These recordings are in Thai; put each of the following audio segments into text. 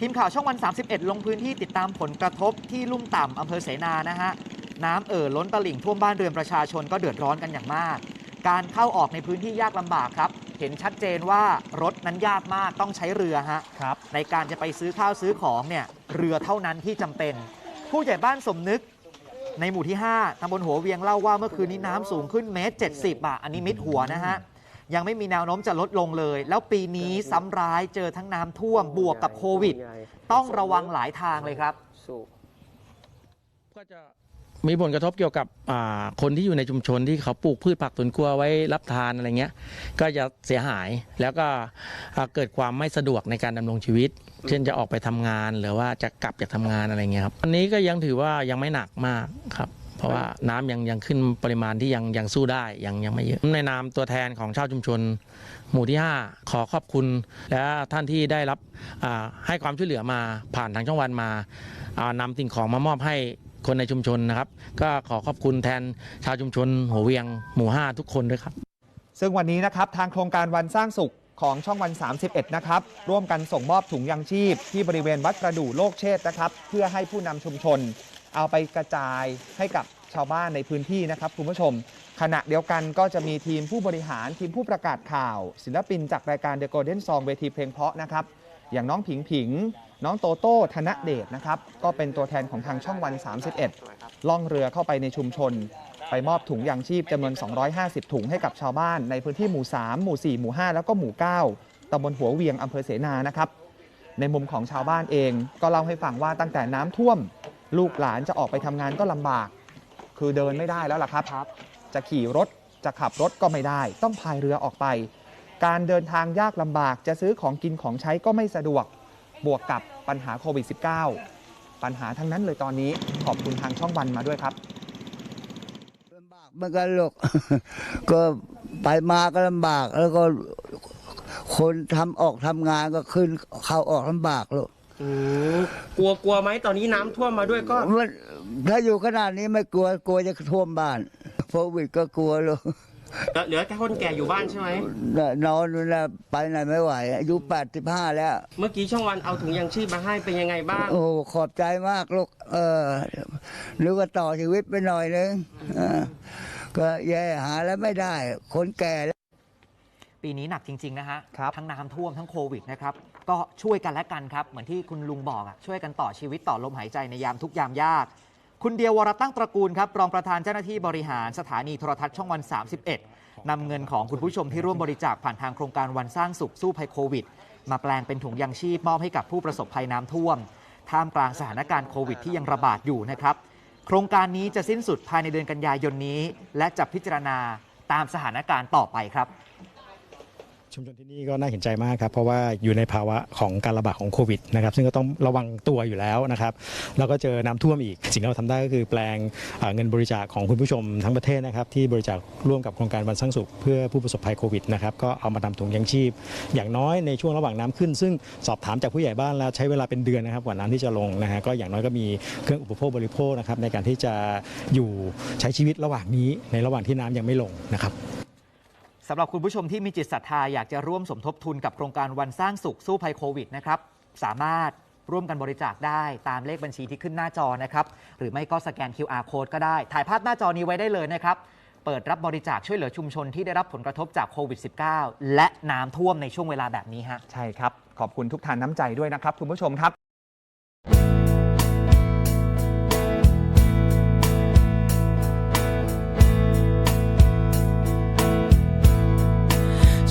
ทีมข่าวช่องวัน 31 ลงพื้นที่ติดตามผลกระทบที่ลุ่มต่ำอำเภอเสนานะฮะน้ำเอ่อล้นตลิ่งท่วมบ้านเรือนประชาชนก็เดือดร้อนกันอย่างมาก การเข้าออกในพื้นที่ยากลำบากครับ เห็นชัดเจนว่ารถนั้นยากมากต้องใช้เรือฮะครับในการจะไปซื้อข้าวซื้อของเนี่ยเรือเท่านั้นที่จำเป็น ผู้ใหญ่บ้านสมนึกในหมู่ที่ 5ตำบลหัวเวียงเล่าว่าเมื่อคืนนี้น้ำสูงขึ้นเมตร70อะอันนี้มิดหัวนะฮะ ยังไม่มีแนวโน้มจะลดลงเลย แล้วปีนี้ซ้ำร้ายเจอทั้งน้ำท่วมบวกกับโควิด ต้องระวังหลายทางเลยครับก็จะมีผลกระทบเกี่ยวกับอ่าคนที่อยู่ในชุมชนที่เขาปลูกพืชผักสวนครัวไว้รับทานอะไรเงี้ย ก็จะเสียหายแล้วก็อ่าเกิดความไม่สะดวกในการดำรงชีวิต เช่นจะออกไปทำงานหรือว่าจะกลับจากทำงานอะไรเงี้ยครับอันนี้ก็ยังถือว่ายังไม่หนักมากครับ เพราะว่าน้ำยังยังขึ้นปริมาณที่ยังยังสู้ได้ยังยังไม่เยอะในนามตัวแทนของชาวชุมชน หมู่ที่ 5 ขอขอบคุณ และท่านที่ได้รับให้ความช่วยเหลือมาผ่านทางช่องวันมาอ่านำสิ่งของมามอบให้คนในชุมชนนะครับ ก็ขอขอบคุณแทนชาวชุมชน หัวเวียงหมู่ 5 ทุกคนด้วยครับ ซึ่งวันนี้นะครับทางโครงการวันสร้างสุขของช่องวัน 31 นะครับ ร่วมกันส่งมอบถุงยังชีพ ที่บริเวณวัดประดู่โลกเชษนะครับ เพื่อให้ผู้นำชุมชน เอาไปกระจายให้กับชาวบ้านในพื้นที่นะครับคุณผู้ชม ขณะเดียวกันก็จะมีทีมผู้บริหารทีมผู้ประกาศข่าว ศิลปินจากรายการ The Golden Song เวทีเพลงเพราะนะครับ อย่างน้องผิงผิง น้องโตโต้ธนเดชนะครับ ก็เป็นตัวแทนของทางช่องวัน 31 ล่องเรือเข้าไปในชุมชน ไปมอบถุงยางชีพจำนวน 250 ถุงให้กับชาวบ้านในพื้นที่หมู่ 3 หมู่ 4 หมู่ 5 แล้วก็หมู่ 9ตำบลหัวเวียงอำเภอเสนานะครับในมุมของชาวบ้านเองก็เล่าให้ฟังว่าตั้งแต่น้ำท่วม ลูกหลานจะออกไปทำงานก็ลำบาก คือเดินไม่ได้แล้วล่ะครับ จะขี่รถจะขับรถก็ไม่ได้ ต้องพายเรือออกไป การเดินทางยากลำบาก จะซื้อของกินของใช้ก็ไม่สะดวก บวกกับปัญหาโควิด -19 ปัญหาทั้งนั้นเลยตอนนี้ขอบคุณทางช่องวันมาด้วยครับลำบากเหมือนกันลูกก็ไปมาก็ลำบาก แล้วก็คนทำออกทำงานก็ขึ้นเข้าออกลำบากลูก อืมกลัวกลัวไหมตอนนี้น้ำท่วมมาด้วยก็ มันถ้าอยู่ขนาดนี้ไม่กลัวกลัวจะท่วมบ้านโควิดก็กลัวลูกเหลือแค่คนแก่อยู่บ้านใช่ไหม นอนนู่นนะไปไหนไม่ไหวอายุแปดสิบห้าแล้ว เมื่อกี้ช่องวันเอาถุงยางชีพมาให้เป็นยังไงบ้าง โอ้ขอบใจมากลูกเออหรือว่าต่อชีวิตไปหน่อยนึงเออก็แย่หาแล้วไม่ได้ คนแก่ปีนี้หนักจริง ๆ นะฮะ ครับ ทั้งน้ำท่วมทั้งโควิดนะครับ ก็ช่วยกันและกันครับ เหมือนที่คุณลุงบอกอะช่วยกันต่อชีวิตต่อลมหายใจในยามทุกยามยาก คุณเดียววรตั้งตระกูลครับรองประธานเจ้าหน้าที่บริหารสถานีโทรทัศน์ช่องวัน 31นำเงินของคุณผู้ชมที่ร่วมบริจาคผ่านทางโครงการวันสร้างสุขสู้ภัยโควิด มาแปลงเป็นถุงยางชีพมอบให้กับผู้ประสบภัยน้ำท่วม ท่ามกลางสถานการณ์โควิดที่ยังระบาดอยู่นะครับ โครงการนี้จะสิ้นสุดภายในเดือนกันยายนนี้ และจะพิจารณาตามสถานการณ์ต่อไปครับ ชุมชนที่นี่ก็น่าเห็นใจมากครับเพราะว่าอยู่ในภาวะของการระบาดของโควิดนะครับซึ่งก็ต้องระวังตัวอยู่แล้วนะครับแล้วก็เจอน้ำท่วมอีก สิ่งที่เราทำได้ก็คือแปลงเงินบริจาคของคุณผู้ชมทั้งประเทศนะครับที่บริจาคร่วมกับโครงการวันสร้างสุขเพื่อผู้ประสบภัยโควิดนะครับก็เอามาทำถุงยังชีพ อย่างน้อยในช่วงระหว่างน้ำขึ้น ซึ่งสอบถามจากผู้ใหญ่บ้านแล้วใช้เวลาเป็นเดือนนะครับกว่าน้ำที่จะลงนะฮะก็อย่างน้อยก็มีเครื่องอุปโภคบริโภคนะครับในการที่จะอยู่ใช้ชีวิตระหว่างนี้ในระหว่างที่น้ำยังไม่ลงนะครับ สำหรับคุณผู้ชมที่มีจิตศรัทธาอยากจะร่วมสมทบทุนกับโครงการวันสร้างสุขสู้ภัยโควิดนะครับสามารถร่วมกันบริจาคได้ตามเลขบัญชีที่ขึ้นหน้าจอนะครับ หรือไม่ก็สแกน QR code ก็ได้ ถ่ายภาพหน้าจอนี้ไว้ได้เลยนะครับ เปิดรับบริจาคช่วยเหลือชุมชนที่ได้รับผลกระทบจากโควิด -19 และน้ำท่วมในช่วงเวลาแบบนี้ฮะ ใช่ครับ ขอบคุณทุกทานน้ำใจด้วยนะครับ คุณผู้ชมครับ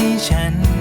่ ฉัน